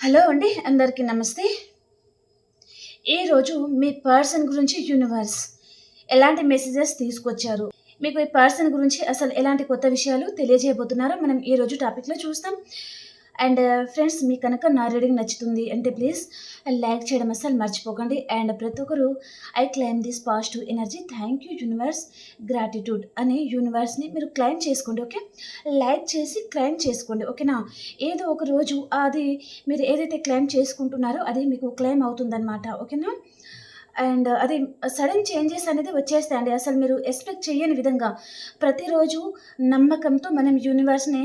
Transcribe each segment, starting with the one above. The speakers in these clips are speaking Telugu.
హలో అండి అందరికీ నమస్తే. ఈరోజు మీ పర్సన్ గురించి యూనివర్స్ ఎలాంటి మెసేజెస్ తీసుకొచ్చారు? మీకు ఈ పర్సన్ గురించి అసలు ఎలాంటి కొత్త విషయాలు తెలియజేయబోతున్నారో మనం ఈరోజు టాపిక్లో చూస్తాం. అండ్ ఫ్రెండ్స్ మీకు కనుక నా రీడింగ్ నచ్చుతుంది అంటే ప్లీజ్ లైక్ చేయడం అసలు మర్చిపోకండి. అండ్ ప్రతి ఒక్కరు I claim this positive energy thank you universe gratitude అనే యూనివర్స్ని మీరు క్లైమ్ చేసుకోండి ఓకే లైక్ చేసి క్లైమ్ చేసుకోండి ఓకేనా? ఏదో ఒక రోజు అది మీరు ఏదైతే క్లైమ్ చేసుకుంటున్నారో అది మీకు క్లైమ్ అవుతుందన్నమాట ఓకేనా? అండ్ అది సడన్ చేంజెస్ అనేది వచ్చేస్తాయండి. అసలు మీరు ఎక్స్పెక్ట్ చేయని విధంగా ప్రతిరోజు నమ్మకంతో మనం యూనివర్స్ని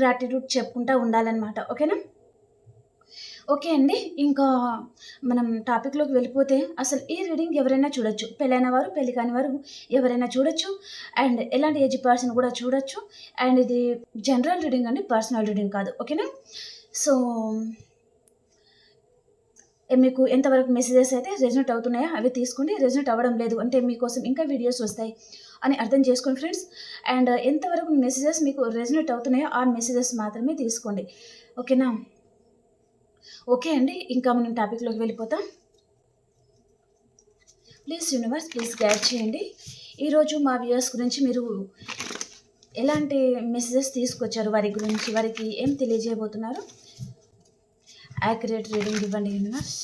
గ్రాటిట్యూడ్ చెప్పుకుంటూ ఉండాలన్నమాట. ఓకేనా? ఓకే అండి. ఇంకా మనం టాపిక్లోకి వెళ్ళిపోతే అసలు ఈ రీడింగ్ ఎవరైనా చూడొచ్చు. పెళ్ళైన వారు పెళ్ళి కాని వారు ఎవరైనా చూడొచ్చు. అండ్ ఎలాంటి ఏజ్ పర్సన్ కూడా చూడొచ్చు. అండ్ ఇది జనరల్ రీడింగ్ అండి పర్సనల్ రీడింగ్ కాదు. ఓకేనా? సో మీకు ఎంతవరకు మెసేజెస్ అయితే రెజనెట్ అవుతున్నాయో అవి తీసుకోండి. రెజనెట్ అవ్వడం లేదు అంటే మీకోసం ఇంకా వీడియోస్ వస్తాయి అని అర్థం చేసుకోండి ఫ్రెండ్స్ అండ్ uh, ఎంతవరకు మెసేజెస్ మీకు రెజనెట్ అవుతున్నాయో ఆ మెసేజెస్ మాత్రమే తీసుకోండి. ఓకేనా ఓకే అండి. ఇంకా మనం టాపిక్లోకి వెళ్ళిపోతాం. ప్లీజ్ యూనివర్స్ ప్లీజ్ గైడ్ చేయండి. ఈరోజు మా వ్యూయర్స్ గురించి మీరు ఎలాంటి మెసేజెస్ తీసుకొచ్చారు? వారి గురించి వారికి ఏం తెలియజేయబోతున్నారు? యాక్యురేట్ రీడింగ్ ఇవ్వండి యూనివర్స్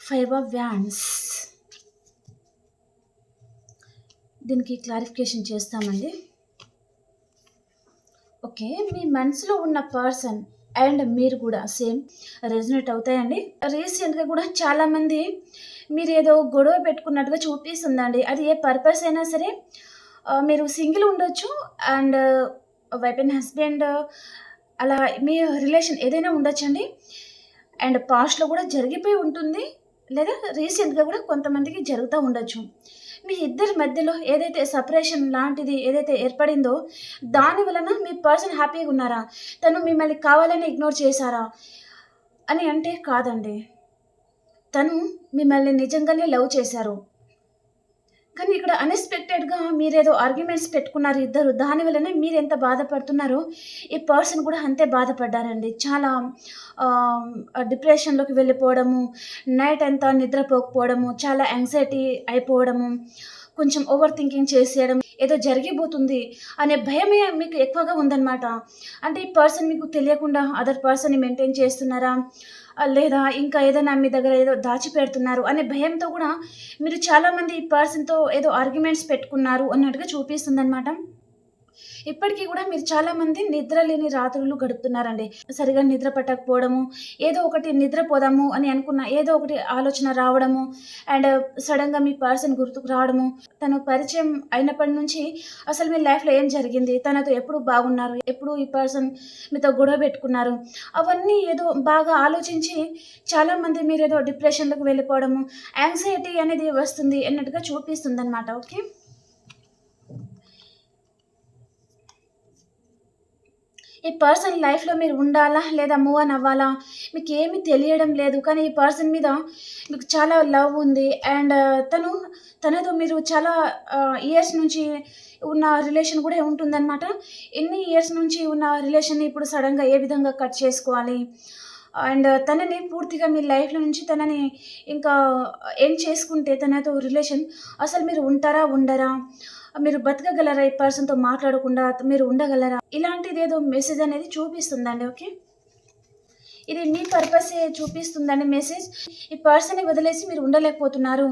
ఫైవ్ ఆఫ్ వ్యాన్స్ దీనికి క్లారిఫికేషన్ చేస్తామండి. ఓకే మీ మనసులో ఉన్న పర్సన్ అండ్ మీరు కూడా సేమ్ రెజనేట్ అవుతాయండి. రీసెంట్గా కూడా చాలామంది మీరు ఏదో గొడవ పెట్టుకున్నట్టుగా చూపిస్తుందండి. అది ఏ పర్పస్ అయినా సరే మీరు సింగిల్ ఉండొచ్చు అండ్ వైఫ్ అండ్ హస్బెండ్ అలా మీ రిలేషన్ ఏదైనా ఉండొచ్చండి. అండ్ పాస్ట్లో కూడా జరిగిపోయి ఉంటుంది. లేదా రీసెంట్గా కూడా కొంతమందికి జరుగుతూ ఉండొచ్చు. మీ ఇద్దరి మధ్యలో ఏదైతే సపరేషన్ లాంటిది ఏదైతే ఏర్పడిందో దాని వలన మీ పర్సన్ హ్యాపీగా ఉన్నారా? తను మిమ్మల్ని కావాలని ఇగ్నోర్ చేశారా? అని అంటే కాదండి. తను మిమ్మల్ని నిజంగానే లవ్ చేశారు. కానీ ఇక్కడ అన్ఎక్స్పెక్టెడ్గా మీరేదో ఆర్గ్యుమెంట్స్ పెట్టుకున్నారు ఇద్దరు. దాని వల్లనే మీరు ఎంత బాధపడుతున్నారో ఈ పర్సన్ కూడా అంతే బాధపడ్డారండి. చాలా డిప్రెషన్లోకి వెళ్ళిపోవడము నైట్ అంతా నిద్రపోకపోవడము చాలా యాంగ్జైటీ అయిపోవడము కొంచెం ఓవర్ థింకింగ్ చేసేయడం ఏదో జరిగిపోతుంది అనే భయమే మీకు ఎక్కువగా ఉందన్నమాట. అంటే ఈ పర్సన్ మీకు తెలియకుండా అదర్ పర్సన్ని మెయింటైన్ చేస్తున్నారా? లేదా ఇంకా ఏదైనా మీ దగ్గర ఏదో దాచిపెడుతున్నారు అనే భయంతో కూడా మీరు చాలామంది ఈ పర్సన్తో ఏదో ఆర్గ్యుమెంట్స్ పెట్టుకున్నారు అన్నట్టుగా చూపిస్తుంది అనమాట ఇప్పటికీ కూడా మీరు చాలామంది నిద్ర లేని రాత్రులు గడుపుతున్నారండి. సరిగా నిద్ర పట్టకపోవడము ఏదో ఒకటి నిద్రపోదాము అని అనుకున్న ఏదో ఒకటి ఆలోచన రావడము అండ్ సడన్గా మీ పర్సన్ గుర్తుకు రావడము తను పరిచయం అయినప్పటి నుంచి అసలు మీ లైఫ్లో ఏం జరిగింది తనతో ఎప్పుడు బాగున్నారు ఎప్పుడు ఈ పర్సన్ మీతో గొడవ పెట్టుకున్నారు అవన్నీ ఏదో బాగా ఆలోచించి చాలామంది మీరు ఏదో డిప్రెషన్లకు వెళ్ళిపోవడము యాంగ్జైటీ అనేది వస్తుంది అన్నట్టుగా చూపిస్తుంది అనమాట ఓకే? ఈ పర్సన్ లైఫ్లో మీరు ఉండాలా లేదా మూవ్ అని అవ్వాలా? మీకు ఏమీ తెలియడం లేదు. కానీ ఈ పర్సన్ మీద మీకు చాలా లవ్ ఉంది. అండ్ తను తనతో మీరు చాలా ఇయర్స్ నుంచి ఉన్న రిలేషన్ కూడా ఉంటుందన్నమాట. ఎన్ని ఇయర్స్ నుంచి ఉన్న రిలేషన్ ఇప్పుడు సడన్గా ఏ విధంగా కట్ చేసుకోవాలి? అండ్ తనని పూర్తిగా మీ లైఫ్లో నుంచి తనని ఇంకా ఏం చేసుకుంటే తనతో రిలేషన్ అసలు మీరు ఉంటారా ఉండరా? మీరు బతకగలరా ఈ పర్సన్తో మాట్లాడకుండా? మీరు ఉండగలరా? ఇలాంటిది ఏదో మెసేజ్ అనేది చూపిస్తుందండి ఓకే? ఇది మీ పర్పసే చూపిస్తుందండి మెసేజ్ ఈ పర్సన్ని వదిలేసి మీరు ఉండలేకపోతున్నారు.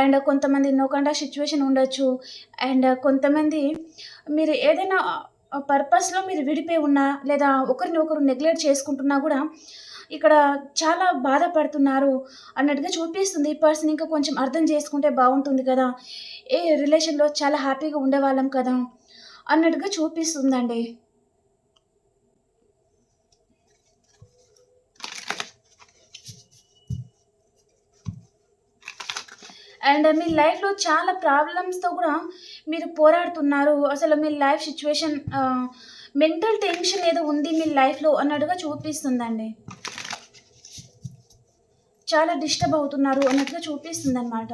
అండ్ కొంతమంది నోకండా సిచ్యువేషన్ ఉండొచ్చు. అండ్ కొంతమంది మీరు ఏదైనా పర్పస్లో మీరు విడిపోయి ఉన్నా లేదా ఒకరిని ఒకరు నెగ్లెక్ట్ చేసుకుంటున్నా కూడా ఇక్కడ చాలా బాధపడుతున్నారు అన్నట్టుగా చూపిస్తుంది ఈ పర్సన్ ఇంకా కొంచెం అర్థం చేసుకుంటే బాగుంటుంది కదా ఏ రిలేషన్లో చాలా హ్యాపీగా ఉండేవాళ్ళం కదా అన్నట్టుగా చూపిస్తుందండి అండ్ మీ లైఫ్‌లో చాలా ప్రాబ్లమ్స్‌తో కూడా మీరు పోరాడుతున్నారు. అసలు మీ లైఫ్ సిచ్యువేషన్ మెంటల్ టెన్షన్ ఏదో ఉంది మీ లైఫ్‌లో అన్నట్టుగా చూపిస్తుందండి. చాలా డిస్టర్బ్ అవుతున్నారు అన్నట్టుగా చూపిస్తుందనమాట.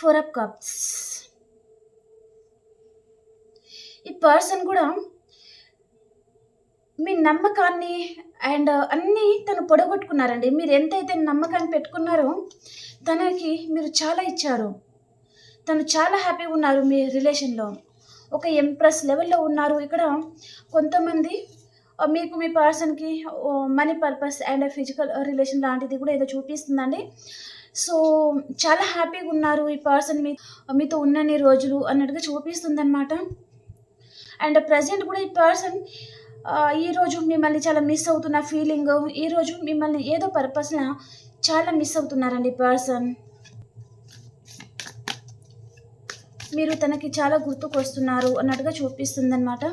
Four of cups. ఈ పర్సన్ కూడా మీ నమ్మకాన్ని అండ్ అన్నీ తను పొడగొట్టుకున్నారండి. మీరు ఎంతైతే నమ్మకాన్ని పెట్టుకున్నారో తనకి మీరు చాలా ఇచ్చారు. తను చాలా హ్యాపీగా ఉన్నారు మీ రిలేషన్‌లో. ఒక ఎంప్రెస్ లెవెల్‌లో ఉన్నారు. ఇక్కడ కొంతమంది మీకు మీ పర్సన్‌కి money purpose and physical relation లాంటిది కూడా ఏదో చూపిస్తుందండి. సో, చాలా హ్యాపీగా ఉన్నారు ఈ పర్సన్ మీ మీతో ఉన్నన్ని రోజులు అన్నట్టుగా చూపిస్తుంది అనమాట అండ్ ప్రజెంట్ కూడా ఈ పర్సన్ ఈరోజు మిమ్మల్ని చాలా మిస్ అవుతున్న ఫీలింగ్ ఈరోజు మిమ్మల్ని ఏదో పర్పస్‌న చాలా మిస్ అవుతున్నారండి ఈ పర్సన్. మీరు తనకి చాలా గుర్తుకొస్తున్నారు అన్నట్టుగా చూపిస్తుందనమాట.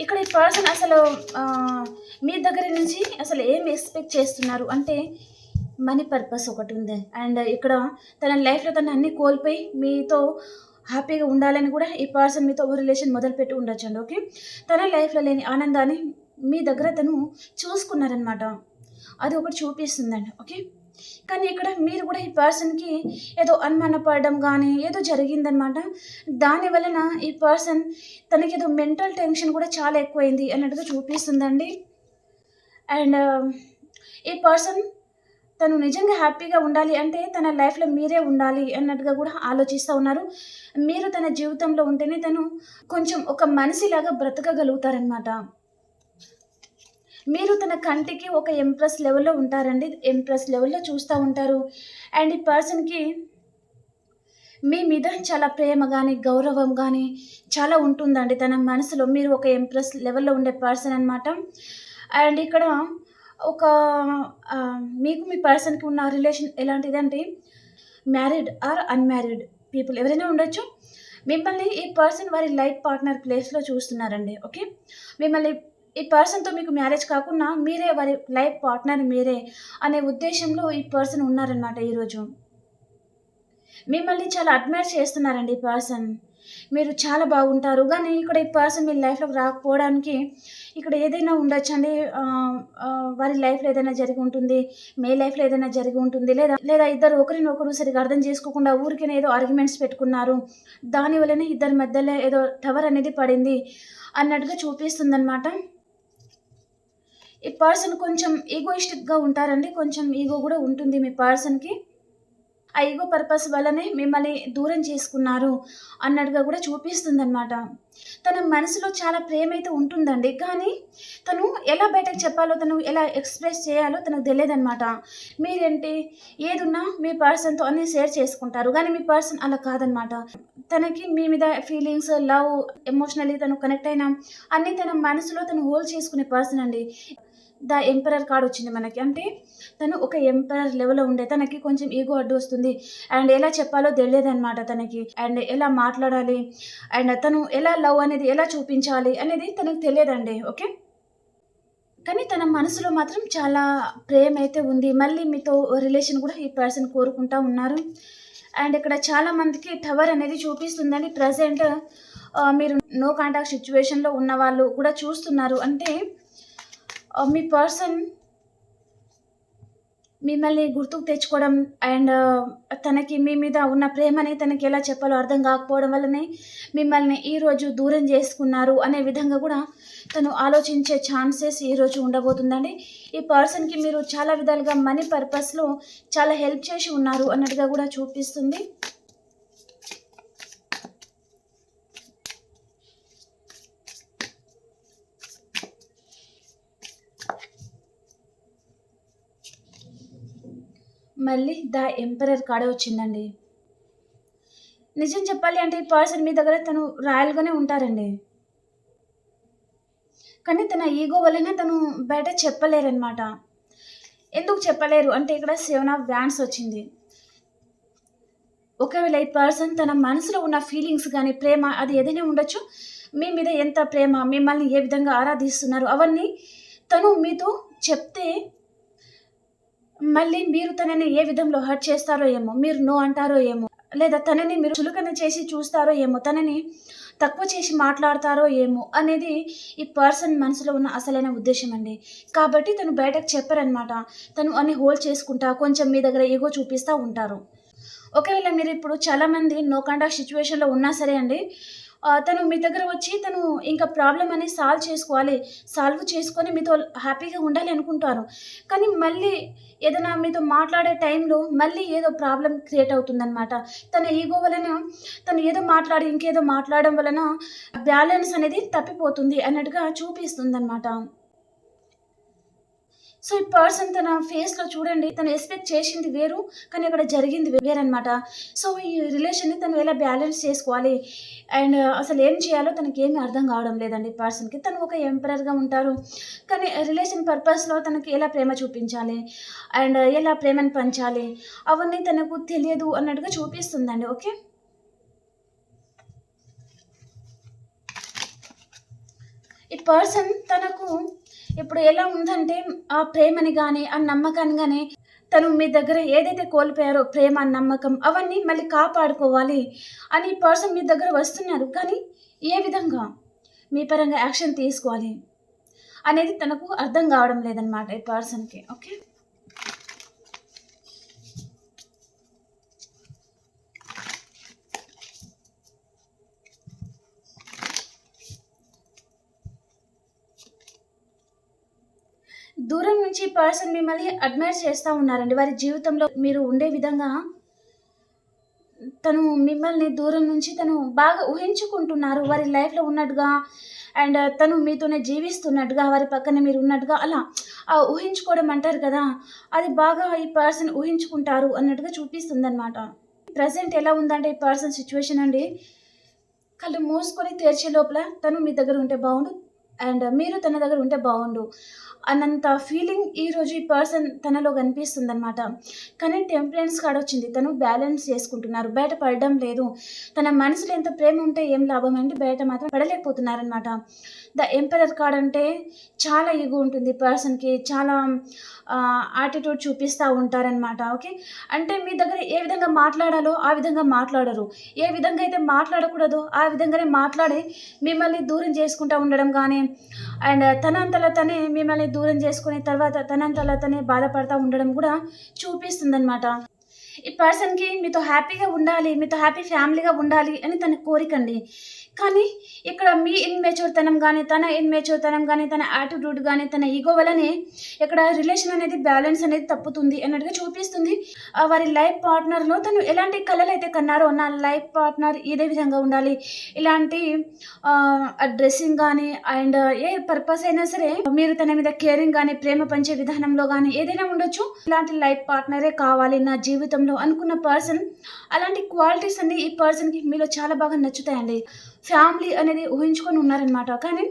ఇక్కడ ఈ పర్సన్ అసలు మీ దగ్గర నుంచి అసలు ఏం ఎక్స్‌పెక్ట్ చేస్తున్నారు అంటే మనీ పర్పస్ ఒకటి ఉంది అండ్ ఇక్కడ తన లైఫ్‌లో తను అన్నీ కోల్పోయి మీతో హ్యాపీగా ఉండాలని కూడా ఈ పర్సన్ మీతో రిలేషన్ మొదలుపెట్టి ఉండొచ్చండి. ఓకే. తన లైఫ్‌లో లేని ఆనందాన్ని మీ దగ్గర తను చూసుకున్నారనమాట. అది ఒకటి చూపిస్తుందండి. ఓకే. కానీ ఇక్కడ మీరు కూడా ఈ పర్సన్‌కి ఏదో అనుమానపడడం కానీ ఏదో జరిగిందనమాట. దాని వలన ఈ పర్సన్ తనకి ఏదో మెంటల్ టెన్షన్ కూడా చాలా ఎక్కువైంది అన్నట్టుగా చూపిస్తుందండి. అండ్ ఈ పర్సన్ తను నిజంగా హ్యాపీగా ఉండాలి అంటే తన లైఫ్‌లో మీరే ఉండాలి అన్నట్టుగా కూడా ఆలోచిస్తూ ఉన్నారు. మీరు తన జీవితంలో ఉంటేనే తను కొంచెం ఒక మనిషిలాగా బ్రతకగలుగుతారనమాట. మీరు తన కంటికి ఒక ఎంప్రెస్ లెవెల్‌లో ఉంటారండి. ఎంప్రెస్ లెవెల్‌లో చూస్తూ ఉంటారు. అండ్ ఈ పర్సన్‌కి మీ మీద చాలా ప్రేమ కానీ గౌరవం కానీ చాలా ఉంటుందండి తన మనసులో. మీరు ఒక ఎంప్రెస్ లెవెల్‌లో ఉండే పర్సన్ అనమాట. అండ్ ఇక్కడ ఒక మీకు మీ పర్సన్‌కి ఉన్న రిలేషన్ ఎలాంటిదంటే మ్యారీడ్ ఆర్ అన్‌మ్యారీడ్ పీపుల్ ఎవరైనా ఉండొచ్చు. మిమ్మల్ని ఈ పర్సన్ వారి లైఫ్ పార్ట్నర్ ప్లేస్‌లో చూస్తున్నారండి. ఓకే. మిమ్మల్ని ఈ పర్సన్‌తో మీకు మ్యారేజ్ కాకుండా మీరే వారి లైఫ్ పార్ట్నర్ మీరే అనే ఉద్దేశంలో ఈ పర్సన్ ఉన్నారనమాట ఈరోజు. మిమ్మల్ని చాలా అడ్మైర్ చేస్తున్నారండి ఈ పర్సన్. మీరు చాలా బాగుంటారు. కానీ ఇక్కడ ఈ పర్సన్ మీ లైఫ్‌లోకి రాకపోవడానికి ఇక్కడ ఏదైనా ఉండొచ్చండి. అండి వారి లైఫ్‌లో ఏదైనా జరిగి ఉంటుంది. మీ లైఫ్‌లో ఏదైనా జరిగి ఉంటుంది. లేదా లేదా ఇద్దరు ఒకరినొకరు సరిగా అర్థం చేసుకోకుండా ఊరికే ఏదో ఆర్గ్యుమెంట్స్ పెట్టుకున్నారు. దానివల్లనే ఇద్దరి మధ్యలో ఏదో టవర్ అనేది పడింది అన్నట్టుగా చూపిస్తుందనమాట. ఈ పర్సన్ కొంచెం ఈగోయిస్టిక్‌గా ఉంటారండి. కొంచెం ఈగో కూడా ఉంటుంది మీ పర్సన్‌కి. ఆ ఈగో పర్పస్ వల్లనే మిమ్మల్ని దూరం చేసుకున్నారు అన్నట్టుగా కూడా చూపిస్తుందనమాట. తన మనసులో చాలా ప్రేమ అయితే ఉంటుందండి. కానీ తను ఎలా బయటకు చెప్పాలో, తను ఎలా ఎక్స్‌ప్రెస్ చేయాలో తనకు తెలీదనమాట. మీరేంటి ఏదున్నా మీ పర్సన్‌తో అన్నీ షేర్ చేసుకుంటారు. కానీ మీ పర్సన్ అలా కాదనమాట. తనకి మీ మీద ఫీలింగ్స్, లవ్, ఎమోషనల్లీ తను కనెక్ట్ అయిన అన్నీ తన మనసులో తను హోల్డ్ చేసుకునే పర్సన్ అండి. ద ఎంపరర్ కార్డ్ వచ్చింది మనకి. అంటే తను ఒక ఎంపరర్ లెవెల్‌లో ఉండే తనకి కొంచెం ఈగో అడ్డొస్తుంది. అండ్ ఎలా చెప్పాలో తెలియదనమాట తనకి. అండ్ ఎలా మాట్లాడాలి అండ్ తను ఎలా లవ్ అనేది ఎలా చూపించాలి అనేది తనకు తెలియదండి. ఓకే. కానీ తన మనసులో మాత్రం చాలా ప్రేమ అయితే ఉంది. మళ్ళీ మీతో రిలేషన్ కూడా ఈ పర్సన్ కోరుకుంటా ఉన్నారు. అండ్ ఇక్కడ చాలా మందికి టవర్ అనేది చూపిస్తుందండి. ప్రజెంట్ మీరు నో కాంటాక్ట్ సిచువేషన్లో ఉన్న వాళ్ళు కూడా చూస్తున్నారు. అంటే Uh, మీ పర్సన్ మిమ్మల్ని గుర్తుకు తెచ్చుకోవడం అండ్ uh, తనకి మీ మీద ఉన్న ప్రేమని తనకి ఎలా చెప్పాలో అర్థం కాకపోవడం వల్లనే మిమ్మల్ని ఈరోజు దూరం చేసుకున్నారు అనే విధంగా కూడా తను ఆలోచించే ఛాన్సెస్ ఈరోజు ఉండబోతుందండి. ఈ పర్సన్‌కి మీరు చాలా విధాలుగా మనీ పర్పస్‌లో చాలా హెల్ప్ చేసి ఉన్నారు అన్నట్టుగా కూడా చూపిస్తుంది. మళ్ళీ ద ఎంపరర్ కార్డే వచ్చిందండి. నిజం చెప్పాలి అంటే ఈ పర్సన్ మీ దగ్గర తను రాయల్‌గానే ఉంటారండి. కానీ తన ఈగో వల్లనే తను బయట చెప్పలేరనమాట. ఎందుకు చెప్పలేరు అంటే ఇక్కడ సెవెన్ ఆఫ్ వ్యాన్స్ వచ్చింది. ఒకవేళ ఈ పర్సన్ తన మనసులో ఉన్న ఫీలింగ్స్ కానీ ప్రేమ అది ఏదైనా ఉండొచ్చు. మీ మీద ఎంత ప్రేమ, మిమ్మల్ని ఏ విధంగా ఆరాధిస్తున్నారు అవన్నీ తను మీతో చెప్తే మళ్ళీ మీరు తనని ఏ విధంలో హర్ట్ చేస్తారో ఏమో, మీరు నో అంటారో ఏమో, లేదా తనని మీరు చులకన చేసి చూస్తారో ఏమో, తనని తక్కువ చేసి మాట్లాడతారో ఏమో అనేది ఈ పర్సన్ మనసులో ఉన్న అసలైన ఉద్దేశం అండి. కాబట్టి తను బయటకు చెప్పరనమాట. తను అన్ని హోల్డ్ చేసుకుంటా, కొంచెం మీ దగ్గర ఏగో చూపిస్తా ఉంటారు. ఒకవేళ మీరు ఇప్పుడు చాలామంది నో కాంటాక్ట్ సిచ్యువేషన్లో ఉన్నా సరే అండి, తను మీ దగ్గర వచ్చి తను ఇంకా ప్రాబ్లమ్ అనేది సాల్వ్ చేసుకోవాలి. సాల్వ్ చేసుకొని మీతో హ్యాపీగా ఉండాలి అనుకుంటారు. కానీ మళ్ళీ ఏదైనా మీతో మాట్లాడే టైంలో మళ్ళీ ఏదో ప్రాబ్లమ్ క్రియేట్ అవుతుందనమాట. తన ఈగో వలన తను ఏదో మాట్లాడి, ఇంకేదో మాట్లాడడం వలన బ్యాలెన్స్ అనేది తప్పిపోతుంది అన్నట్టుగా చూపిస్తుందన్నమాట సో, ఈ పర్సన్ తన ఫేస్‌లో చూడండి తను ఎక్స్‌పెక్ట్ చేసింది వేరు. కానీ అక్కడ జరిగింది వేరనమాట. సో, ఈ రిలేషన్‌ని తను ఎలా బ్యాలెన్స్ చేసుకోవాలి అండ్ uh, అసలు ఏం చేయాలో తనకి ఏమి అర్థం కావడం లేదండి పర్సన్‌కి. తను ఒక ఎంపరర్‌గా ఉంటారు. కానీ రిలేషన్ పర్పస్‌లో తనకి ఎలా ప్రేమ చూపించాలి అండ్ uh, ఎలా ప్రేమను పంచాలి అవన్నీ తనకు తెలియదు అన్నట్టుగా చూపిస్తుందండి. ఓకే. ఈ పర్సన్ తనకు ఇప్పుడు ఎలా ఉందంటే ఆ ప్రేమని కానీ ఆ నమ్మకాన్ని కానీ తను మీ దగ్గర ఏదైతే కోల్పోయారో ప్రేమ, నమ్మకం అవన్నీ మళ్ళీ కాపాడుకోవాలి అని పర్సన్ మీ దగ్గర వస్తున్నారు. కానీ ఏ విధంగా మీ పరంగా యాక్షన్ తీసుకోవాలి అనేది తనకు అర్థం కావడం లేదనమాట ఈ పర్సన్‌కి. ఓకే. దూరం నుంచి పర్సన్ మిమ్మల్ని అడ్మైర్ చేస్తూ ఉన్నారండి. వారి జీవితంలో మీరు ఉండే విధంగా తను మిమ్మల్ని దూరం నుంచి తను బాగా ఊహించుకుంటున్నారు. వారి లైఫ్‌లో ఉన్నట్టుగా అండ్ తను మీతోనే జీవిస్తున్నట్టుగా, వారి పక్కన మీరు ఉన్నట్టుగా అలా ఆ ఊహించుకోవడం అంటారు కదా! అది బాగా ఈ పర్సన్ ఊహించుకుంటారు అన్నట్టుగా చూపిస్తుంది అనమాట ప్రజెంట్ ఎలా ఉందంటే ఈ పర్సన్ సిచ్యువేషన్ అండి, కళ్ళు మూసుకొని తెరిచే లోపల తను మీ దగ్గర ఉంటే బాగుండు అండ్ మీరు తన దగ్గర ఉంటే బాగుండు అన్నంత ఫీలింగ్ ఈరోజు ఈ పర్సన్ తనలో కనిపిస్తుంది అనమాట కానీ టెంపరెన్స్ కార్డ్ వచ్చింది. తను బ్యాలెన్స్ చేసుకుంటున్నారు. బయట పడడం లేదు. తన మనసులో ఎంత ప్రేమ ఉంటే ఏం లాభం అండి బయట మాత్రం పడలేకపోతున్నారనమాట. ద ఎంపరర్ కార్డ్ అంటే చాలా ఈగో ఉంటుంది పర్సన్‌కి. చాలా యాటిట్యూడ్ చూపిస్తూ ఉంటారనమాట. ఓకే. అంటే మీ దగ్గర ఏ విధంగా మాట్లాడాలో ఆ విధంగా మాట్లాడరు. ఏ విధంగా అయితే మాట్లాడకూడదో ఆ విధంగానే మాట్లాడి మిమ్మల్ని దూరం చేసుకుంటూ ఉండడం కానీ అండ్ తనంతట తనే మిమ్మల్ని దూరం చేసుకుని తర్వాత తనంతట తనే బాధపడతా ఉండడం కూడా చూపిస్తుందనమాట. ఈ పర్సన్‌కి మీతో హ్యాపీగా ఉండాలి, మీతో హ్యాపీ ఫ్యామిలీగా ఉండాలి అని తన కోరికండి. కానీ ఇక్కడ మీ ఇన్మెచ్యూర్తనం తనం తన ఇన్మెచ్యూర్తనం తనం తన యాటిట్యూడ్ కానీ తన ఈగో వల్లనే ఇక్కడ రిలేషన్ అనేది బ్యాలెన్స్ అనేది తప్పుతుంది అన్నట్టుగా చూపిస్తుంది. వారి లైఫ్ పార్ట్నర్‌లో తను ఎలాంటి కళలు అయితే కన్నారో నా లైఫ్ పార్ట్నర్ ఇదే విధంగా ఉండాలి. ఇలాంటి డ్రెస్సింగ్ కానీ అండ్ ఏ పర్పస్ అయినా సరే మీరు తన మీద కేరింగ్ కానీ ప్రేమ పంచే విధానంలో కానీ ఏదైనా ఉండొచ్చు. ఇలాంటి లైఫ్ పార్ట్నరే కావాలి నా జీవితం జీవితంలో అనుకున్న పర్సన్ అలాంటి క్వాలిటీస్ అన్ని ఈ పర్సన్‌కి మీలో చాలా బాగా నచ్చుతాయండి. ఫ్యామిలీ అనేది ఊహించుకొని ఉన్నారనమాట. కానీ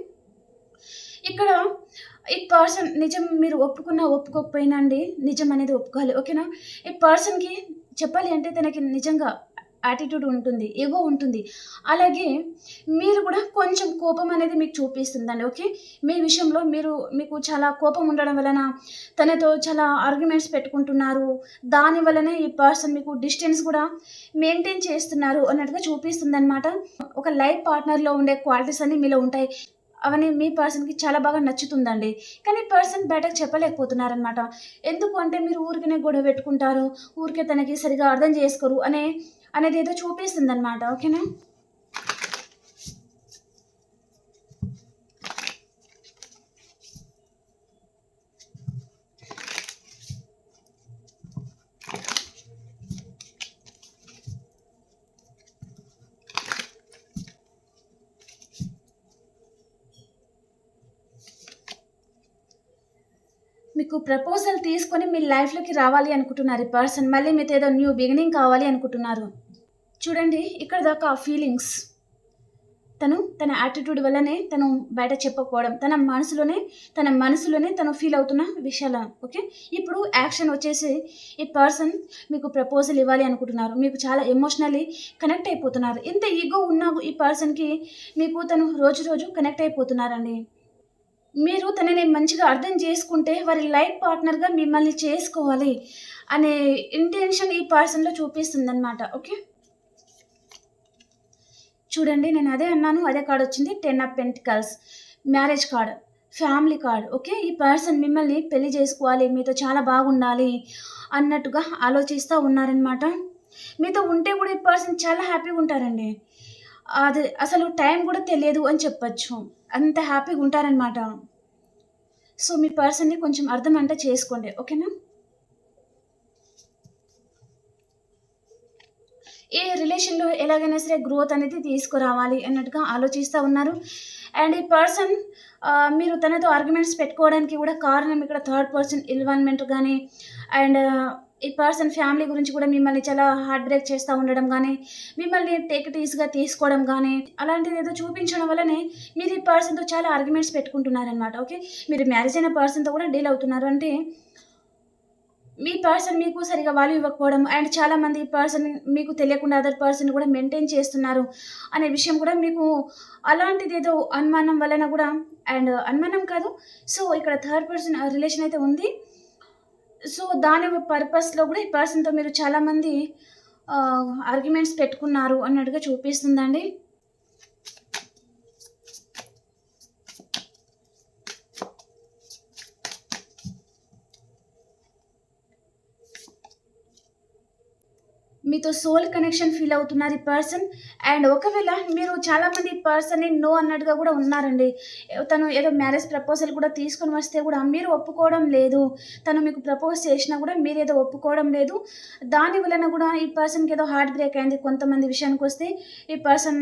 ఇక్కడ ఈ పర్సన్ నిజం మీరు ఒప్పుకున్నా, ఒప్పుకోకపోయినా అండి నిజం అనేది ఒప్పుకోవాలి. ఓకేనా. ఈ పర్సన్‌కి చెప్పాలి అంటే తనకి నిజంగా యాటిట్యూడ్ ఉంటుంది. ఏవో ఉంటుంది. అలాగే మీరు కూడా కొంచెం కోపం అనేది మీకు చూపిస్తుందండి. ఓకే. మీ విషయంలో మీరు మీకు చాలా కోపం ఉండడం వలన తనతో చాలా ఆర్గ్యుమెంట్స్ పెట్టుకుంటున్నారు. దాని వలనే ఈ పర్సన్ మీకు డిస్టెన్స్ కూడా మెయింటైన్ చేస్తున్నారు అన్నట్టుగా చూపిస్తుందనమాట. ఒక లైఫ్ పార్ట్నర్‌లో ఉండే క్వాలిటీస్ అన్నీ మీలో ఉంటాయి. అవన్నీ మీ పర్సన్‌కి చాలా బాగా నచ్చుతుందండి. కానీ పర్సన్ బయటకు చెప్పలేకపోతున్నారనమాట. ఎందుకు అంటే మీరు ఊరికనే గొడవ పెట్టుకుంటారు. ఊరికే తనకి సరిగా అర్థం చేసుకోరు అనే అనేది ఏదో చూపిస్తుంది అనమాట ఓకేనా. మీకు ప్రపోజల్ తీసుకొని మీ లైఫ్‌లోకి రావాలి అనుకుంటున్నారు ఈ పర్సన్. మళ్ళీ మీతో ఏదో న్యూ బిగినింగ్ కావాలి అనుకుంటున్నారు. చూడండి ఇక్కడ దాకా ఆ ఫీలింగ్స్ తను తన యాటిట్యూడ్ వల్లనే తను బయట చెప్పకపోవడం తన మనసులోనే తన మనసులోనే తను ఫీల్ అవుతున్న విషయాల ఓకే ఇప్పుడు యాక్షన్ వచ్చేసి ఈ పర్సన్ మీకు ప్రపోజల్ ఇవ్వాలి అనుకుంటున్నారు. మీకు చాలా ఎమోషనల్లీ కనెక్ట్ అయిపోతున్నారు. ఎంత ఈగో ఉన్నా ఈ పర్సన్కి మీకు తను రోజు రోజు కనెక్ట్ అయిపోతున్నారండి. మీరు తనని మంచిగా అర్థం చేసుకుంటే వారి లైఫ్ పార్ట్నర్గా మిమ్మల్ని చేసుకోవాలి అనే ఇంటెన్షన్ ఈ పర్సన్లో చూపిస్తుంది అనమాట ఓకే చూడండి నేను అదే అన్నాను అదే కార్డ్ వచ్చింది ten of pentacles marriage card family card okay ఈ పర్సన్ మిమ్మల్ని పెళ్ళి చేసుకోవాలి మీతో చాలా బాగుండాలి అన్నట్టుగా ఆలోచిస్తూ ఉన్నారనమాట మీతో ఉంటే కూడా ఈ పర్సన్ చాలా హ్యాపీగా ఉంటారండి. అది అసలు టైం కూడా తెలియదు అని చెప్పచ్చు. అంత హ్యాపీగా ఉంటారనమాట సో మీ పర్సన్ని కొంచెం అర్థం అంటే చేసుకోండి ఓకేనా ఈ రిలేషన్లో ఎలాగైనా సరే గ్రోత్ అనేది తీసుకురావాలి అన్నట్టుగా ఆలోచిస్తూ ఉన్నారు. అండ్ ఈ పర్సన్ మీరు తనతో ఆర్గ్యుమెంట్స్ పెట్టుకోవడానికి కూడా కారణం ఇక్కడ థర్డ్ పర్సన్ ఇన్వాల్వ్మెంట్ కానీ అండ్ ఈ పర్సన్ ఫ్యామిలీ గురించి కూడా మిమ్మల్ని చాలా హార్ట్ బ్రేక్ చేస్తూ ఉండడం కానీ మిమ్మల్ని టేక్ ఇట్ తీసుకోవడం కానీ అలాంటిది ఏదో చూపించడం వల్లనే మీరు ఈ పర్సన్తో చాలా ఆర్గ్యుమెంట్స్ పెట్టుకుంటున్నారనమాట ఓకే మీరు మ్యారేజ్ అయిన పర్సన్తో కూడా డీల్ అవుతున్నారు. అంటే మీ పర్సన్ మీకు సరిగా వాల్యూ ఇవ్వకపోవడం అండ్ చాలామంది ఈ పర్సన్ మీకు తెలియకుండా అదర్ పర్సన్ కూడా మెయింటైన్ చేస్తున్నారు అనే విషయం కూడా మీకు అలాంటిది ఏదో అనుమానం వలన కూడా అండ్ అనుమానం కాదు. సో ఇక్కడ థర్డ్ పర్సన్ రిలేషన్ అయితే ఉంది. సో దాని పర్పస్లో కూడా ఈ పర్సన్తో మీరు చాలామంది ఆర్గ్యుమెంట్స్ పెట్టుకున్నారు అన్నట్టుగా చూపిస్తుందండి. మీతో సోల్ కనెక్షన్ ఫీల్ అవుతున్నారు ఈ పర్సన్ అండ్ ఒకవేళ మీరు చాలామంది ఈ పర్సన్ని నో అన్నట్టుగా కూడా ఉన్నారండి. తను ఏదో మ్యారేజ్ ప్రపోజల్ కూడా తీసుకొని వస్తే కూడా మీరు ఒప్పుకోవడం లేదు. తను మీకు ప్రపోజ్ చేసినా కూడా మీరు ఏదో ఒప్పుకోవడం లేదు. దాని వలన కూడా ఈ పర్సన్కి ఏదో హార్ట్ బ్రేక్ అయింది కొంతమంది విషయానికి వస్తే. ఈ పర్సన్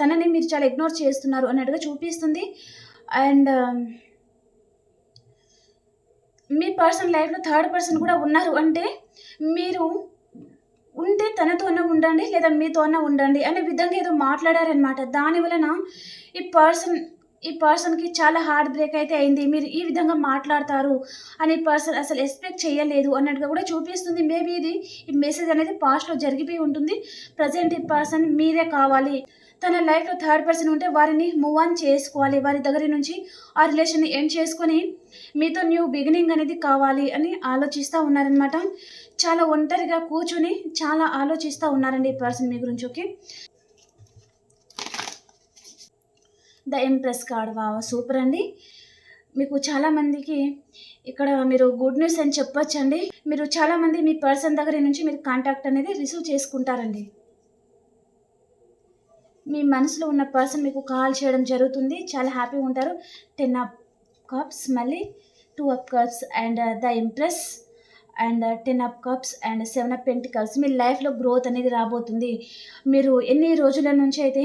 తనని మీరు చాలా ఇగ్నోర్ చేస్తున్నారు అన్నట్టుగా చూపిస్తుంది. అండ్ um, మీ పర్సన్ లైఫ్లో థర్డ్ పర్సన్ కూడా ఉన్నారు. అంటే మీరు ఉంటే తనతోనే ఉండండి లేదా మీతోనే ఉండండి అనే విధంగా ఏదో మాట్లాడారనమాట దాని వలన ఈ పర్సన్ ఈ పర్సన్కి చాలా హార్ట్ బ్రేక్ అయితే అయింది. మీరు ఈ విధంగా మాట్లాడతారు అని పర్సన్ అసలు ఎక్స్పెక్ట్ చేయలేదు అన్నట్టుగా కూడా చూపిస్తుంది. మేబీ ఇది ఈ మెసేజ్ అనేది పాస్ట్లో జరిగిపోయి ఉంటుంది. ప్రజెంట్ ఈ పర్సన్ మీరే కావాలి. తన లైఫ్లో థర్డ్ పర్సన్ ఉంటే వారిని మూవ్ ఆన్ చేసుకోవాలి. వారి దగ్గర నుంచి ఆ రిలేషన్ని ఎండ్ చేసుకొని మీతో న్యూ బిగినింగ్ అనేది కావాలి అని ఆలోచిస్తూ ఉన్నారనమాట చాలా ఒంటరిగా కూర్చొని చాలా ఆలోచిస్తూ ఉన్నారండి ఈ పర్సన్ మీ గురించి okay? The empress card wow super అండి. మీకు చాలామందికి ఇక్కడ మీరు గుడ్ న్యూస్ అని చెప్పొచ్చండి. మీరు చాలామంది మీ పర్సన్ దగ్గర నుంచి మీరు కాంటాక్ట్ అనేది రిసీవ్ చేసుకుంటారండి. మీ మనసులో ఉన్న పర్సన్ మీకు కాల్ చేయడం జరుగుతుంది. చాలా హ్యాపీగా ఉంటారు. టెన్ అప్ కప్స్ మళ్ళీ two of cups and the empress and ten of cups and seven of pentacles మీ లైఫ్లో గ్రోత్ అనేది రాబోతుంది. మీరు ఎన్ని రోజుల నుంచి అయితే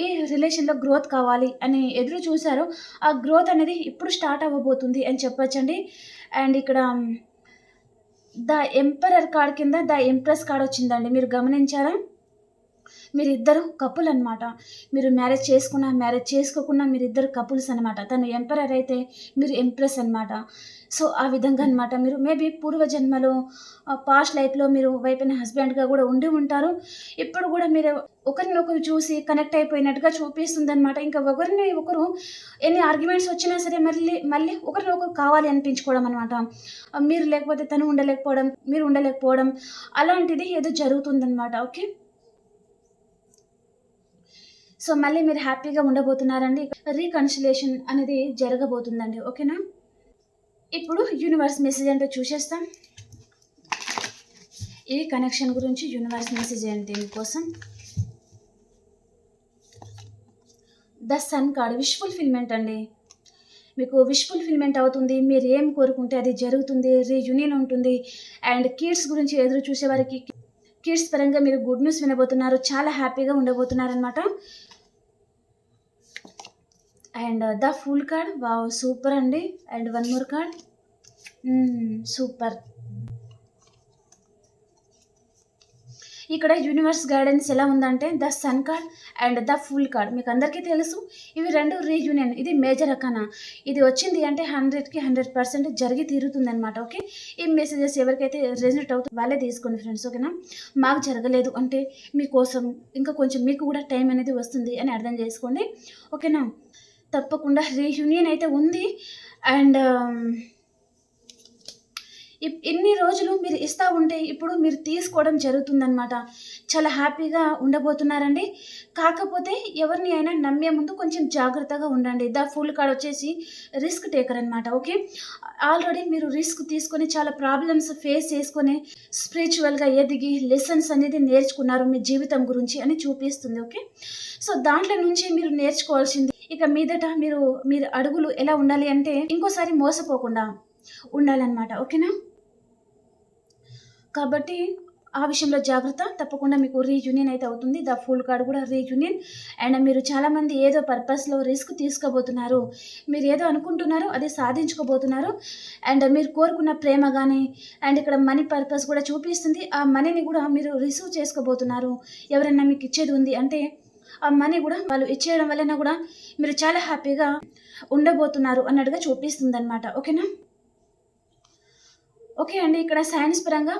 ఈ రిలేషన్లో గ్రోత్ కావాలి అని ఎదురు చూసారో ఆ గ్రోత్ అనేది ఇప్పుడు స్టార్ట్ అవ్వబోతుంది అని చెప్పొచ్చండి. అండ్ ఇక్కడ ద ఎంపరర్ కార్డ్ కింద ద ఎంప్రెస్ కార్డ్ వచ్చిందండి. మీరు గమనించారా? మీరిద్దరు కపుల్ అనమాట మీరు మ్యారేజ్ చేసుకున్నా మ్యారేజ్ చేసుకోకున్నా మీరిద్దరు కపుల్స్ అనమాట తను ఎంపరర్ అయితే మీరు ఎంప్రెస్ అనమాట సో ఆ విధంగా అనమాట మీరు మేబీ పూర్వజన్మలో పాస్ట్ లైఫ్లో మీరు వైఫ్ అండ్ హస్బెండ్గా కూడా ఉండి ఉంటారు. ఇప్పుడు కూడా మీరు ఒకరినొకరు చూసి కనెక్ట్ అయిపోయినట్టుగా చూపిస్తుంది అనమాట ఇంకా ఒకరిని ఒకరు ఎన్ని ఆర్గ్యుమెంట్స్ వచ్చినా సరే మళ్ళీ మళ్ళీ ఒకరినొకరు కావాలి అనిపించుకోవడం అనమాట మీరు లేకపోతే తను ఉండలేకపోవడం మీరు ఉండలేకపోవడం అలాంటిది ఏదో జరుగుతుందన్నమాట. ఓకే సో మళ్ళీ మీరు హ్యాపీగా ఉండబోతున్నారండి. రీకన్సిలేషన్ అనేది జరగబోతుందండి. ఓకేనా? ఇప్పుడు యూనివర్స్ మెసేజ్ అంటే చూసేస్తాం. ఈ కనెక్షన్ గురించి యూనివర్స్ మెసేజ్ ఏంటి మీకోసం the sun card wish fulfilment అండి. మీకు విష్ ఫుల్ఫిల్మెంట్ అవుతుంది. మీరు ఏం కోరుకుంటే అది జరుగుతుంది. రీయూనియన్ ఉంటుంది. అండ్ కిడ్స్ గురించి ఎదురు చూసే వారికి కిడ్స్ పరంగా మీరు గుడ్ న్యూస్ వినబోతున్నారు. చాలా హ్యాపీగా ఉండబోతున్నారు అనమాట and the fool card? Wow super అండి. And one more card. Super. ఇక్కడ యూనివర్స్ గైడెన్స్ ఎలా ఉందంటే the sun card and the fool card. మీకు అందరికీ తెలుసు ఇవి రెండు రీయూనియన్. ఇది మేజర్ అకానా ఇది వచ్చింది అంటే హండ్రెడ్కి హండ్రెడ్ పర్సెంట్ జరిగి తీరుతుంది అనమాట ఓకే? ఈ మెసేజెస్ ఎవరికైతే రెజనెట్ అవుతుంది వాళ్ళే తీసుకోండి ఫ్రెండ్స్ ఓకేనా? మాకు జరగలేదు అంటే మీకోసం ఇంకా కొంచెం మీకు కూడా టైం అనేది వస్తుంది అని అర్థం చేసుకోండి ఓకేనా? తప్పకుండా రీయూనియన్ అయితే ఉంది. అండ్ ఇప్- ఇన్ని రోజులు మీరు ఇస్తూ ఉంటే ఇప్పుడు మీరు తీసుకోవడం జరుగుతుందనమాట చాలా హ్యాపీగా ఉండబోతున్నారండి. కాకపోతే ఎవరిని అయినా నమ్మే ముందు కొంచెం జాగ్రత్తగా ఉండండి. ద ఫుల్ కార్డ్ వచ్చేసి రిస్క్ టేకర్ అనమాట ఓకే? ఆల్రెడీ మీరు రిస్క్ తీసుకొని చాలా ప్రాబ్లమ్స్ ఫేస్ చేసుకొని స్పిరిచువల్గా ఎదిగి లెసన్స్ అనేది నేర్చుకున్నారు మీ జీవితం గురించి అని చూపిస్తుంది ఓకే? సో దాంట్లో నుంచి మీరు నేర్చుకోవాల్సింది ఇక మీదట మీరు మీరు అడుగులు ఎలా ఉండాలి అంటే ఇంకోసారి మోసపోకుండా ఉండాలన్నమాట ఓకేనా? కాబట్టి ఆ విషయంలో జాగ్రత్త. తప్పకుండా మీకు రీయూనియన్ అయితే అవుతుంది. ద ఫుల్ కార్డ్ కూడా రీయూనియన్ అండ్ మీరు చాలామంది ఏదో పర్పస్లో రిస్క్ తీసుకోబోతున్నారు. మీరు ఏదో అనుకుంటున్నారో అది సాధించుకోబోతున్నారు అండ్ మీరు కోరుకున్న ప్రేమ కానీ అండ్ ఇక్కడ మనీ పర్పస్ కూడా చూపిస్తుంది. ఆ మనీని కూడా మీరు రిసీవ్ చేసుకోబోతున్నారు. ఎవరైనా మీకు ఇచ్చేది ఉంది అంటే ఆ మనీ కూడా వాళ్ళు ఇచ్చేయడం వలన కూడా మీరు చాలా హ్యాపీగా ఉండబోతున్నారు అన్నట్టుగా చూపిస్తుంది అనమాట ఓకేనా? ఓకే అండి ఇక్కడ సైన్స్ పరంగా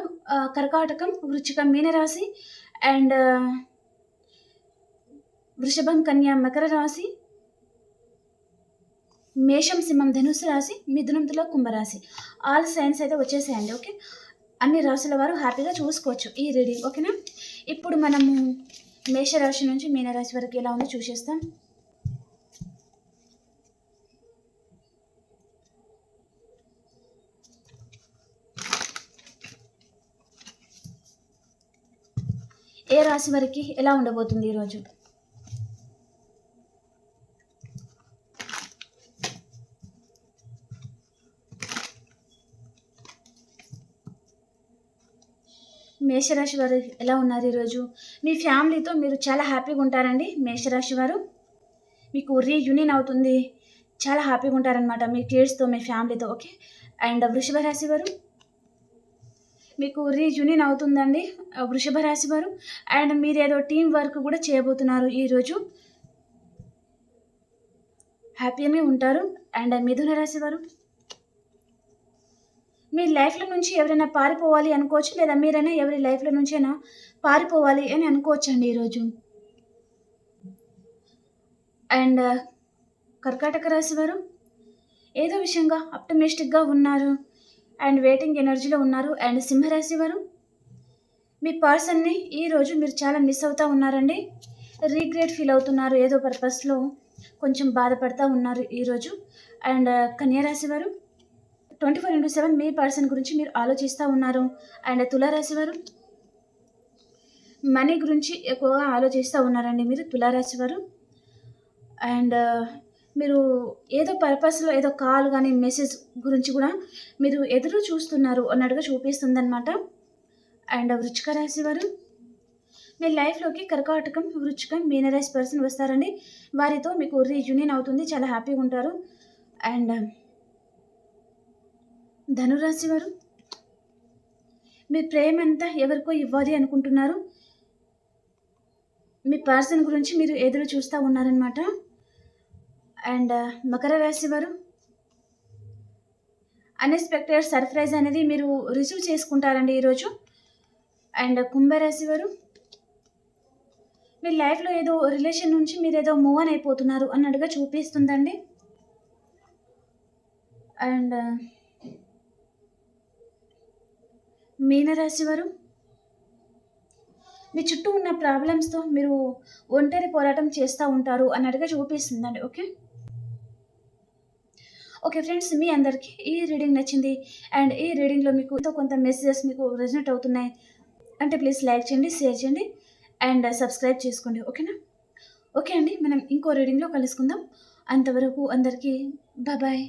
కర్కాటకం వృచ్చికం మీనరాశి అండ్ వృషభం కన్యా మకర రాశి మేషం సింహం ధనుసు రాశి మిథునంతులో కుంభరాశి. ఆల్ సైన్స్ అయితే వచ్చేసాయండి ఓకే? అన్ని రాశుల వారు హ్యాపీగా చూసుకోవచ్చు ఈ రీడింగ్ ఓకేనా? ఇప్పుడు మనము మేషరాశి నుంచి మీనరాశి వరకు ఎలా ఉందో చూసేస్తాం ఏ రాశి వారికి ఎలా ఉండబోతుంది ఈరోజు? మేషరాశి వారు ఎలా ఉన్నారు ఈరోజు? మీ ఫ్యామిలీతో మీరు చాలా హ్యాపీగా ఉంటారండి మేషరాశి వారు. మీకు రీయూనియన్ అవుతుంది. చాలా హ్యాపీగా ఉంటారనమాట మీ కిడ్స్తో మీ ఫ్యామిలీతో ఓకే? అండ్ వృషభ రాశి వారు? మీకు రీయూనియన్ అవుతుందండి వృషభ రాశి వారు. అండ్ మీరు ఏదో టీం వర్క్ కూడా చేయబోతున్నారు ఈరోజు. హ్యాపీగానే ఉంటారు. అండ్ మిథున రాశి వారు మీ లైఫ్లో నుంచి ఎవరైనా పారిపోవాలి అనుకోవచ్చు? లేదా మీరైనా ఎవరి లైఫ్లో నుంచైనా పారిపోవాలి అని అనుకోవచ్చు అండి ఈరోజు. అండ్ కర్కాటక రాశి వారు ఏదో విషయంగా ఆప్టమిస్టిక్గా ఉన్నారు. అండ్ వెయిటింగ్ ఎనర్జీలో ఉన్నారు అండ్ సింహరాశి వారు. మీ పర్సన్ని ఈరోజు మీరు చాలా మిస్ అవుతూ ఉన్నారండి. రీగ్రెట్ ఫీల్ అవుతున్నారు ఏదో పర్పస్లో కొంచెం బాధపడతా ఉన్నారు ఈరోజు అండ్ కన్యారాశి వారు ట్వంటీ ఫోర్ ఇంటూ సెవెన్ మీ పర్సన్ గురించి మీరు ఆలోచిస్తూ ఉన్నారు. అండ్ తులారాశి వారు మనీ గురించి ఎక్కువగా ఆలోచిస్తూ ఉన్నారండి మీరు తులారాశి వారు. అండ్ మీరు ఏదో పర్పస్లో ఏదో కాల్ కానీ మెసేజ్ గురించి కూడా మీరు ఎదురు చూస్తున్నారు అన్నట్టుగా చూపిస్తుంది అనమాట అండ్ వృచ్చిక రాశి వారు మీ లైఫ్లోకి కర్కాటకం వృచ్చికం మీనరాశి పర్సన్ వస్తారండి. వారితో మీకు రీయూనియన్ అవుతుంది. చాలా హ్యాపీగా ఉంటారు. అండ్ ధనురాశి వారు మీ ప్రేమ అంతా ఎవరికో ఇవ్వాలి అనుకుంటున్నారు. మీ పర్సన్ గురించి మీరు ఎదురు చూస్తూ ఉన్నారనమాట అండ్ మకర రాశి వారు అన్ఎక్స్పెక్టెడ్ సర్ప్రైజ్ అనేది మీరు రిసీవ్ చేసుకుంటారండి ఈరోజు. అండ్ కుంభరాశి వారు మీ లైఫ్లో ఏదో రిలేషన్ నుంచి మీరు ఏదో మూవ్ ఆన్ అయిపోతున్నారు అన్నట్టుగా చూపిస్తుందండి. అండ్ మీనరాశి వారు మీ చుట్టూ ఉన్న ప్రాబ్లమ్స్తో మీరు ఒంటరి పోరాటం చేస్తూ ఉంటారు అన్నట్టుగా చూపిస్తుందండి ఓకే? ఓకే ఫ్రెండ్స్ మీ అందరికీ ఈ రీడింగ్ నచ్చింది. అండ్ ఈ రీడింగ్లో మీకు ఎంతో కొంత మెసేజెస్ మీకు రెజనెట్ అవుతున్నాయి. అంటే ప్లీజ్ లైక్ చేయండి షేర్ చేయండి. అండ్ సబ్స్క్రైబ్ చేసుకోండి ఓకేనా? ఓకే అండి మనం ఇంకో రీడింగ్లో కలుసుకుందాం. అంతవరకు అందరికీ బాయ్